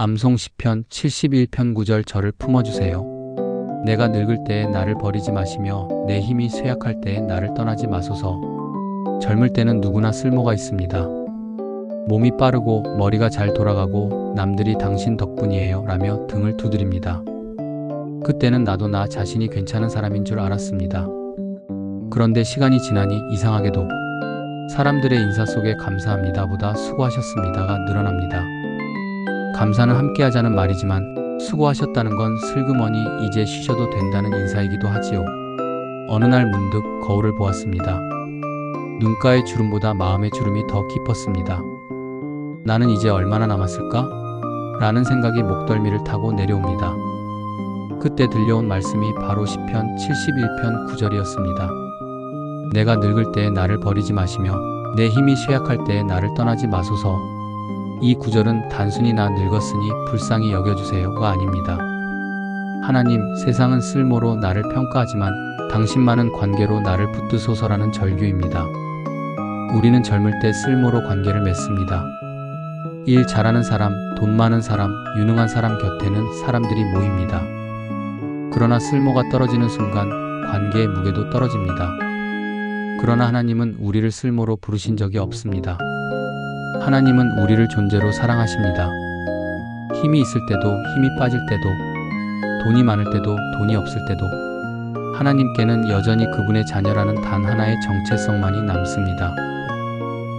암송 시편 71편 9절 저를 품어주세요. 내가 늙을 때에 나를 버리지 마시며 내 힘이 쇠약할 때에 나를 떠나지 마소서. 젊을 때는 누구나 쓸모가 있습니다. 몸이 빠르고 머리가 잘 돌아가고 남들이 당신 덕분이에요 라며 등을 두드립니다. 그때는 나도 나 자신이 괜찮은 사람인 줄 알았습니다. 그런데 시간이 지나니 이상하게도 사람들의 인사 속에 감사합니다 보다 수고하셨습니다가 늘어납니다. 감사는 함께 하자는 말이지만 수고하셨다는 건 슬그머니 이제 쉬셔도 된다는 인사이기도 하지요. 어느 날 문득 거울을 보았습니다. 눈가의 주름보다 마음의 주름이 더 깊었습니다. 나는 이제 얼마나 남았을까? 라는 생각이 목덜미를 타고 내려옵니다. 그때 들려온 말씀이 바로 시편 71편 9절이었습니다. 내가 늙을 때에 나를 버리지 마시며 내 힘이 쇠약할 때에 나를 떠나지 마소서. 이 구절은 단순히 나 늙었으니 불쌍히 여겨주세요가 아닙니다. 하나님, 세상은 쓸모로 나를 평가하지만 당신만은 관계로 나를 붙드소서라는 절규입니다. 우리는 젊을 때 쓸모로 관계를 맺습니다. 일 잘하는 사람, 돈 많은 사람, 유능한 사람 곁에는 사람들이 모입니다. 그러나 쓸모가 떨어지는 순간 관계의 무게도 떨어집니다. 그러나 하나님은 우리를 쓸모로 부르신 적이 없습니다. 하나님은 우리를 존재로 사랑하십니다. 힘이 있을 때도 힘이 빠질 때도 돈이 많을 때도 돈이 없을 때도 하나님께는 여전히 그분의 자녀라는 단 하나의 정체성만이 남습니다.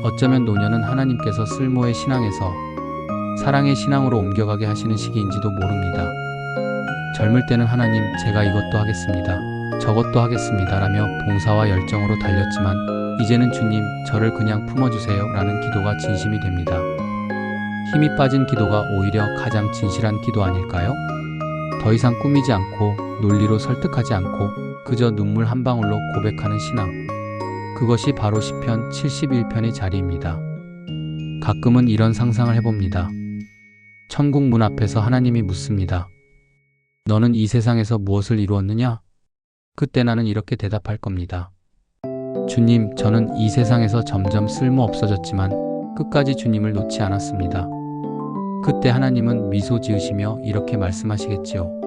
어쩌면 노년은 하나님께서 쓸모의 신앙에서 사랑의 신앙으로 옮겨가게 하시는 시기인지도 모릅니다. 젊을 때는 하나님 제가 이것도 하겠습니다. 저것도 하겠습니다. 라며 봉사와 열정으로 달렸지만 이제는 주님 저를 그냥 품어주세요. 라는 기도가 진심이 됩니다. 힘이 빠진 기도가 오히려 가장 진실한 기도 아닐까요? 더 이상 꾸미지 않고 논리로 설득하지 않고 그저 눈물 한 방울로 고백하는 신앙. 그것이 바로 시편 71편의 자리입니다. 가끔은 이런 상상을 해봅니다. 천국 문 앞에서 하나님이 묻습니다. 너는 이 세상에서 무엇을 이루었느냐? 그때 나는 이렇게 대답할 겁니다. 주님, 저는 이 세상에서 점점 쓸모 없어졌지만 끝까지 주님을 놓지 않았습니다. 그때 하나님은 미소 지으시며 이렇게 말씀하시겠지요.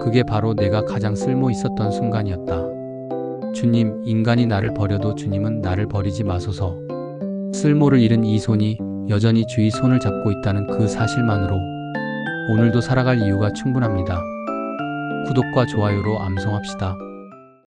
그게 바로 내가 가장 쓸모 있었던 순간이었다. 주님, 인간이 나를 버려도 주님은 나를 버리지 마소서. 쓸모를 잃은 이 손이 여전히 주의 손을 잡고 있다는 그 사실만으로 오늘도 살아갈 이유가 충분합니다. 구독과 좋아요로 암송합시다.